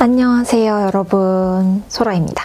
안녕하세요, 여러분. 소라입니다.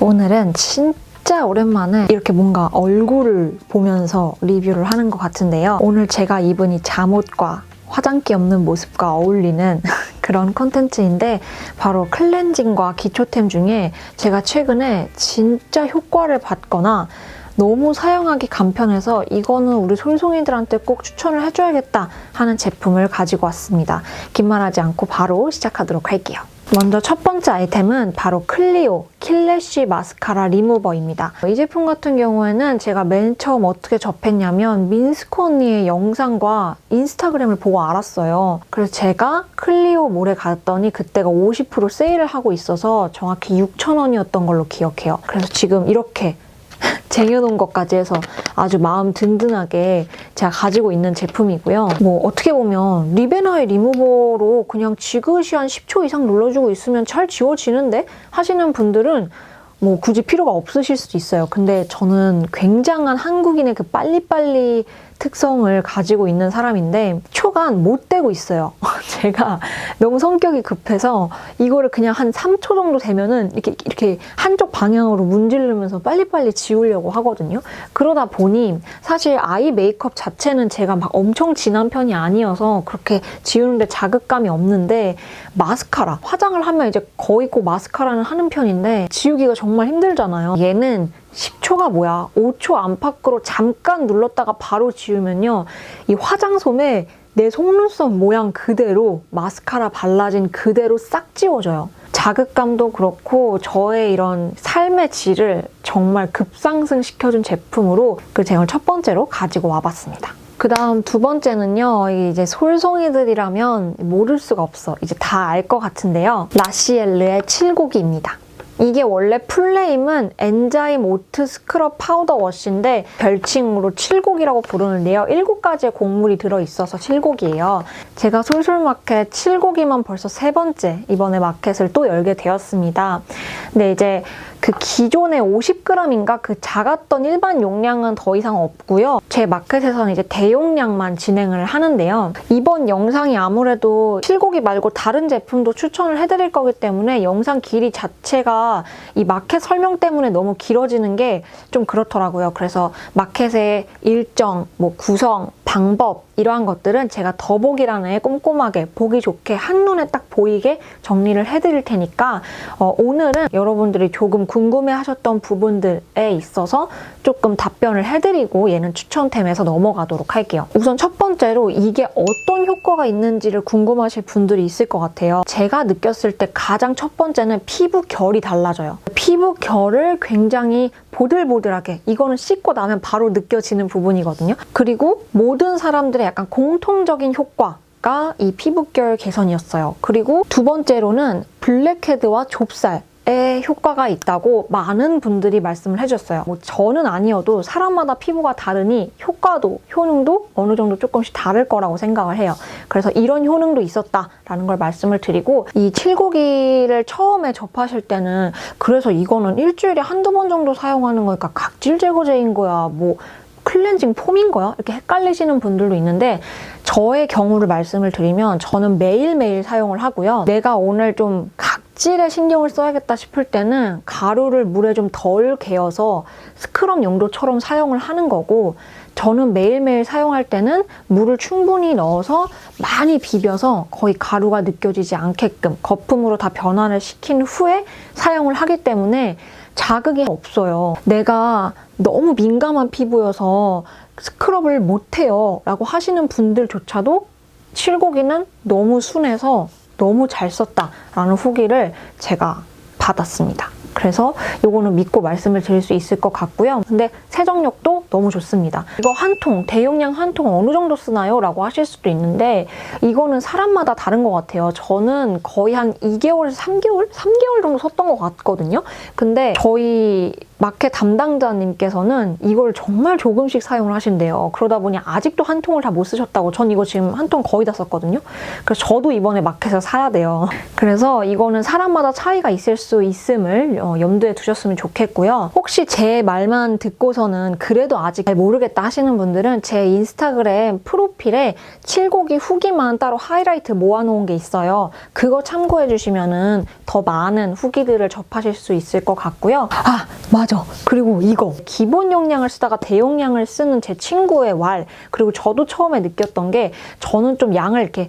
오늘은 진짜 오랜만에 이렇게 뭔가 얼굴을 보면서 리뷰를 하는 것 같은데요. 오늘 제가 입은 이 잠옷과 화장기 없는 모습과 어울리는 그런 콘텐츠인데 바로 클렌징과 기초템 중에 제가 최근에 진짜 효과를 받거나 너무 사용하기 간편해서 이거는 우리 솔송이들한테 꼭 추천을 해줘야겠다 하는 제품을 가지고 왔습니다. 긴 말하지 않고 바로 시작하도록 할게요. 먼저 첫 번째 아이템은 바로 클리오 킬래쉬 마스카라 리무버입니다. 이 제품 같은 경우에는 제가 맨 처음 어떻게 접했냐면 민스코 언니의 영상과 인스타그램을 보고 알았어요. 그래서 제가 클리오 몰에 갔더니 그때가 50% 세일을 하고 있어서 정확히 6,000원이었던 걸로 기억해요. 그래서 지금 이렇게 쟁여놓은 것까지 해서 아주 마음 든든하게 제가 가지고 있는 제품이고요. 뭐 어떻게 보면 리베나의 리무버로 그냥 지그시 한 10초 이상 눌러주고 있으면 잘 지워지는데 하시는 분들은 뭐 굳이 필요가 없으실 수도 있어요. 근데 저는 굉장한 한국인의 그 빨리빨리 특성을 가지고 있는 사람인데 초간 못 되고 있어요. 제가 너무 성격이 급해서 이거를 그냥 한 3초 정도 되면은 이렇게 이렇게 한쪽 방향으로 문지르면서 빨리빨리 지우려고 하거든요. 그러다 보니 사실 아이 메이크업 자체는 제가 막 엄청 진한 편이 아니어서 그렇게 지우는데 자극감이 없는데 마스카라 화장을 하면 이제 거의 꼭 마스카라는 하는 편인데 지우기가 정말 힘들잖아요. 얘는 10초가 뭐야? 5초 안팎으로 잠깐 눌렀다가 바로 지우면요. 이 화장솜에 내 속눈썹 모양 그대로 마스카라 발라진 그대로 싹 지워져요. 자극감도 그렇고 저의 이런 삶의 질을 정말 급상승시켜준 제품으로 그 제가 첫 번째로 가지고 와봤습니다. 그 다음 두 번째는요, 이제 솔송이들이라면 모를 수가 없어. 이제 다 알 것 같은데요. 라시엘르의 칠곡이입니다. 이게 원래 풀네임은 엔자임 오트 스크럽 파우더 워시인데 별칭으로 칠곡이라고 부르는데요. 7가지의 곡물이 들어있어서 칠곡이에요. 제가 솔솔마켓 칠곡이만 벌써 세 번째 이번에 마켓을 또 열게 되었습니다. 근데 이제 그 기존의 50g인가 그 작았던 일반 용량은 더 이상 없고요. 제 마켓에서는 이제 대용량만 진행을 하는데요. 이번 영상이 아무래도 칠곡이 말고 다른 제품도 추천을 해드릴 거기 때문에 영상 길이 자체가 이 마켓 설명 때문에 너무 길어지는 게 좀 그렇더라고요. 그래서 마켓의 일정, 뭐 구성, 방법 이러한 것들은 제가 더보기란에 꼼꼼하게 보기 좋게 한눈에 딱 보이게 정리를 해드릴 테니까 어, 오늘은 여러분들이 조금 궁금해하셨던 부분들에 있어서 조금 답변을 해드리고 얘는 추천템에서 넘어가도록 할게요. 우선 첫 번째로 이게 어떤 효과가 있는지를 궁금하실 분들이 있을 것 같아요. 제가 느꼈을 때 가장 첫 번째는 피부 결이 달라져요. 피부 결을 굉장히 보들보들하게 이거는 씻고 나면 바로 느껴지는 부분이거든요. 그리고 모든 사람들의 약간 공통적인 효과 가이 피부결 개선이었어요. 그리고 두 번째로는 블랙헤드와 좁쌀 에 효과가 있다고 많은 분들이 말씀을 해주셨어요. 뭐 저는 아니어도 사람마다 피부가 다르니 효과도 효능도 어느 정도 조금씩 다를 거라고 생각을 해요. 그래서 이런 효능도 있었다라는 걸 말씀을 드리고 이 칠곡이를 처음에 접하실 때는 그래서 이거는 일주일에 한두 번 정도 사용하는 거니까 각질 제거제인 거야 뭐 클렌징 폼인 거야? 이렇게 헷갈리시는 분들도 있는데 저의 경우를 말씀을 드리면 저는 매일매일 사용을 하고요. 내가 오늘 좀 각질에 신경을 써야겠다 싶을 때는 가루를 물에 좀 덜 개어서 스크럽 용도처럼 사용을 하는 거고 저는 매일매일 사용할 때는 물을 충분히 넣어서 많이 비벼서 거의 가루가 느껴지지 않게끔 거품으로 다 변화를 시킨 후에 사용을 하기 때문에 자극이 없어요. 내가 너무 민감한 피부여서 스크럽을 못해요 라고 하시는 분들조차도 칠곡이는 너무 순해서 너무 잘 썼다라는 후기를 제가 받았습니다. 그래서 이거는 믿고 말씀을 드릴 수 있을 것 같고요. 근데 세정력도 너무 좋습니다. 이거 한 통, 대용량 한 통 어느 정도 쓰나요? 라고 하실 수도 있는데 이거는 사람마다 다른 것 같아요. 저는 거의 한 2개월에서 3개월? 3개월 정도 썼던 것 같거든요. 근데 저희 마켓 담당자님께서는 이걸 정말 조금씩 사용을 하신대요. 그러다 보니 아직도 한 통을 다 못 쓰셨다고 전 이거 지금 한 통 거의 다 썼거든요. 그래서 저도 이번에 마켓에서 사야 돼요. 그래서 이거는 사람마다 차이가 있을 수 있음을 어, 염두에 두셨으면 좋겠고요. 혹시 제 말만 듣고서는 그래도 아직 잘 모르겠다 하시는 분들은 제 인스타그램 프로필에 칠곡이 후기만 따로 하이라이트 모아놓은 게 있어요. 그거 참고해 주시면은 더 많은 후기들을 접하실 수 있을 것 같고요. 아, 맞아. 그리고 이거. 기본 용량을 쓰다가 대용량을 쓰는 제 친구의 말. 그리고 저도 처음에 느꼈던 게 저는 좀 양을 이렇게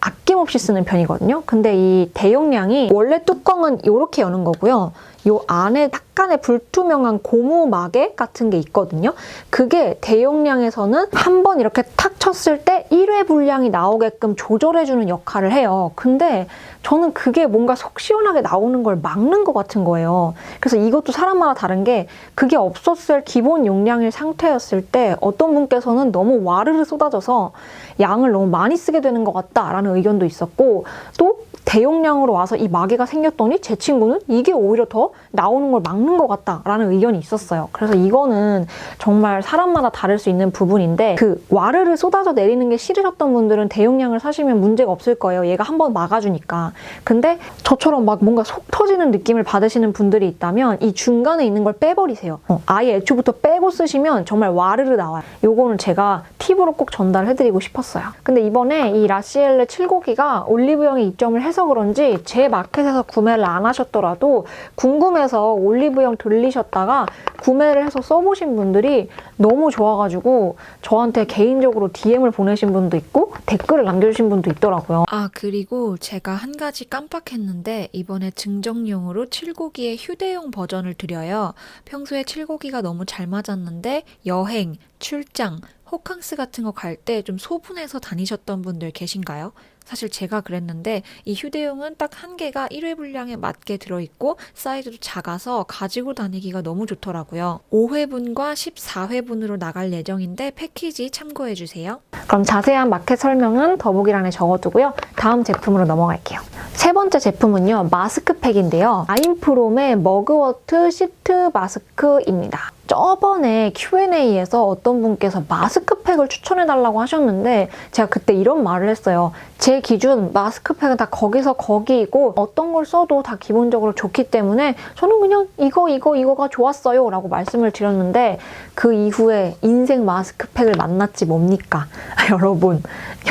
아낌없이 쓰는 편이거든요. 근데 이 대용량이 원래 뚜껑은 이렇게 여는 거고요. 요 안에 약간의 불투명한 고무 마개 같은 게 있거든요. 그게 대용량에서는 한 번 이렇게 탁 쳤을 때 1회 분량이 나오게끔 조절해주는 역할을 해요. 근데 저는 그게 뭔가 속 시원하게 나오는 걸 막는 것 같은 거예요. 그래서 이것도 사람마다 다른 게 그게 없었을 기본 용량의 상태였을 때 어떤 분께서는 너무 와르르 쏟아져서 양을 너무 많이 쓰게 되는 것 같다라는 의견도 있었고 또 대용량으로 와서 이 마개가 생겼더니 제 친구는 이게 오히려 더 나오는 걸 막는 것 같다라는 의견이 있었어요. 그래서 이거는 정말 사람마다 다를 수 있는 부분인데 그 와르르 쏟아져 내리는 게 싫으셨던 분들은 대용량을 사시면 문제가 없을 거예요. 얘가 한번 막아주니까. 근데 저처럼 막 뭔가 속 터지는 느낌을 받으시는 분들이 있다면 이 중간에 있는 걸 빼버리세요. 어, 아예 애초부터 빼고 쓰시면 정말 와르르 나와요. 요거는 제가 팁으로 꼭 전달해드리고 싶었어요. 근데 이번에 이 라시엘레 7고기가 올리브영에 입점을 해서 그런지 제 마켓에서 구매를 안 하셨더라도 궁금해서 올리브영 들리셨다가 구매를 해서 써보신 분들이 너무 좋아가지고 저한테 개인적으로 DM을 보내신 분도 있고 댓글을 남겨주신 분도 있더라고요. 아, 그리고 제가 한 가지 깜빡했는데 이번에 증정용으로 칠고기의 휴대용 버전을 드려요. 평소에 칠고기가 너무 잘 맞았는데 여행, 출장, 호캉스 같은 거 갈 때 좀 소분해서 다니셨던 분들 계신가요? 사실 제가 그랬는데 이 휴대용은 딱 한 개가 1회 분량에 맞게 들어있고 사이즈도 작아서 가지고 다니기가 너무 좋더라고요. 5회분과 14회분으로 나갈 예정인데 패키지 참고해 주세요. 그럼 자세한 마켓 설명은 더보기란에 적어두고요. 다음 제품으로 넘어갈게요. 세 번째 제품은요. 마스크팩인데요. 아인프롬의 머그워트 시트 마스크입니다. 저번에 Q&A에서 어떤 분께서 마스크팩을 추천해달라고 하셨는데 제가 그때 이런 말을 했어요. 제 기준 마스크팩은 다 거기서 거기이고 어떤 걸 써도 다 기본적으로 좋기 때문에 저는 그냥 이거 이거 이거가 좋았어요 라고 말씀을 드렸는데 그 이후에 인생 마스크팩을 만났지 뭡니까? 여러분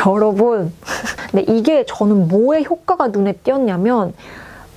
여러분 근데 이게 저는 뭐에 효과가 눈에 띄었냐면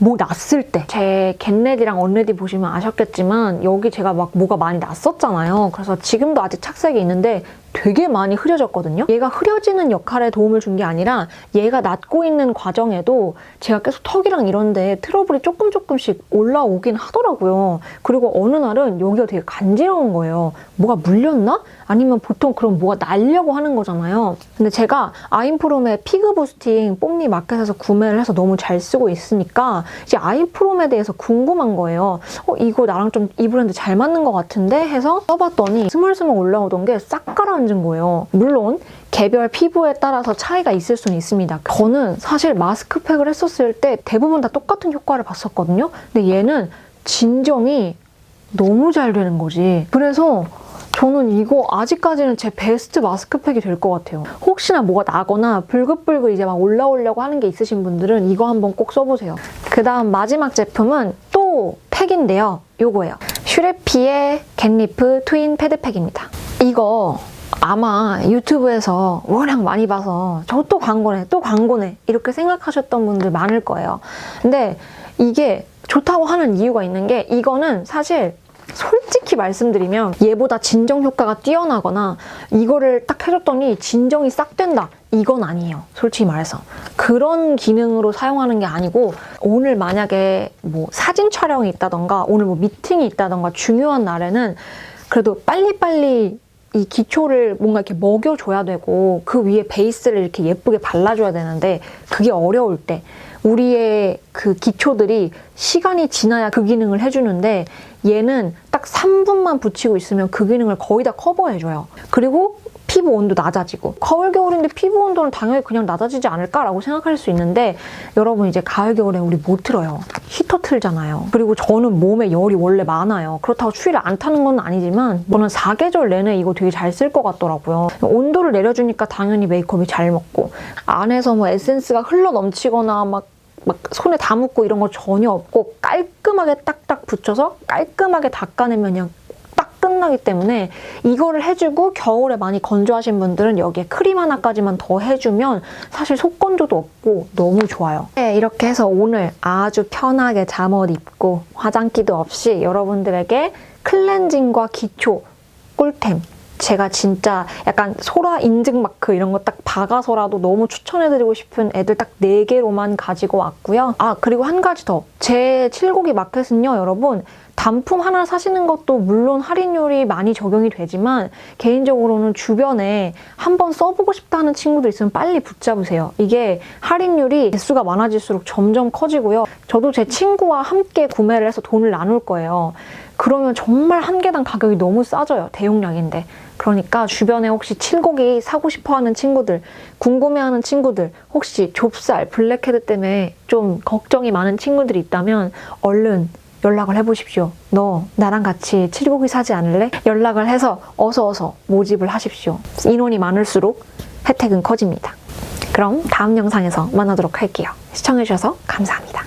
뭐 났을 때 제 겟레디랑 언레디 보시면 아셨겠지만 여기 제가 막 뭐가 많이 났었잖아요. 그래서 지금도 아직 착색이 있는데 되게 많이 흐려졌거든요. 얘가 흐려지는 역할에 도움을 준 게 아니라 얘가 낫고 있는 과정에도 제가 계속 턱이랑 이런 데 트러블이 조금 조금씩 올라오긴 하더라고요. 그리고 어느 날은 여기가 되게 간지러운 거예요. 뭐가 물렸나? 아니면 보통 그럼 뭐가 날려고 하는 거잖아요. 근데 제가 아인프롬의 피그 부스팅 뽐니 마켓에서 구매를 해서 너무 잘 쓰고 있으니까 이제 아인프롬에 대해서 궁금한 거예요. 어, 이거 나랑 좀 이 브랜드 잘 맞는 것 같은데 해서 써봤더니 스물스물 올라오던 게 싹 가라 앉은 거예요. 물론 개별 피부에 따라서 차이가 있을 수는 있습니다. 저는 사실 마스크팩을 했었을 때 대부분 다 똑같은 효과를 봤었거든요. 근데 얘는 진정이 너무 잘 되는 거지. 그래서 저는 이거 아직까지는 제 베스트 마스크팩이 될 것 같아요. 혹시나 뭐가 나거나 불긋불긋 이제 막 올라오려고 하는 게 있으신 분들은 이거 한번 꼭 써보세요. 그 다음 마지막 제품은 또 팩인데요. 요거예요. 슈레피의 겟리프 트윈 패드팩입니다. 이거 아마 유튜브에서 워낙 많이 봐서 저 또 광고네, 또 광고네 이렇게 생각하셨던 분들 많을 거예요. 근데 이게 좋다고 하는 이유가 있는 게 이거는 사실 솔직히 말씀드리면 얘보다 진정 효과가 뛰어나거나 이거를 딱 해줬더니 진정이 싹 된다. 이건 아니에요. 솔직히 말해서. 그런 기능으로 사용하는 게 아니고 오늘 만약에 뭐 사진 촬영이 있다던가 오늘 뭐 미팅이 있다던가 중요한 날에는 그래도 빨리빨리 이 기초를 뭔가 이렇게 먹여줘야 되고 그 위에 베이스를 이렇게 예쁘게 발라줘야 되는데 그게 어려울 때 우리의 그 기초들이 시간이 지나야 그 기능을 해주는데 얘는 딱 3분만 붙이고 있으면 그 기능을 거의 다 커버해줘요. 그리고 피부 온도 낮아지고. 가을 겨울인데 피부 온도는 당연히 그냥 낮아지지 않을까라고 생각할 수 있는데 여러분 이제 가을 겨울에 우리 못 틀어요. 히터 틀잖아요. 그리고 저는 몸에 열이 원래 많아요. 그렇다고 추위를 안 타는 건 아니지만 저는 사계절 내내 이거 되게 잘 쓸 것 같더라고요. 온도를 내려주니까 당연히 메이크업이 잘 먹고 안에서 뭐 에센스가 흘러 넘치거나 막막 손에 다 묻고 이런 거 전혀 없고 깔끔하게 딱딱 붙여서 깔끔하게 닦아내면 그냥 딱 끝나기 때문에 이거를 해주고 겨울에 많이 건조하신 분들은 여기에 크림 하나까지만 더 해주면 사실 속건조도 없고 너무 좋아요. 네, 이렇게 해서 오늘 아주 편하게 잠옷 입고 화장기도 없이 여러분들에게 클렌징과 기초 꿀템 제가 진짜 약간 소라 인증 마크 이런 거 딱 박아서라도 너무 추천해드리고 싶은 애들 딱 4개로만 가지고 왔고요. 아, 그리고 한 가지 더. 제 칠곡이 마켓은요, 여러분. 단품 하나 사시는 것도 물론 할인율이 많이 적용이 되지만 개인적으로는 주변에 한번 써보고 싶다는 친구들 있으면 빨리 붙잡으세요. 이게 할인율이 개수가 많아질수록 점점 커지고요. 저도 제 친구와 함께 구매를 해서 돈을 나눌 거예요. 그러면 정말 한 개당 가격이 너무 싸져요. 대용량인데. 그러니까 주변에 혹시 칠곡이 사고 싶어 하는 친구들, 궁금해하는 친구들, 혹시 좁쌀, 블랙헤드 때문에 좀 걱정이 많은 친구들이 있다면 얼른 연락을 해보십시오. 너 나랑 같이 칠곡이 사지 않을래? 연락을 해서 어서 어서 모집을 하십시오. 인원이 많을수록 혜택은 커집니다. 그럼 다음 영상에서 만나도록 할게요. 시청해주셔서 감사합니다.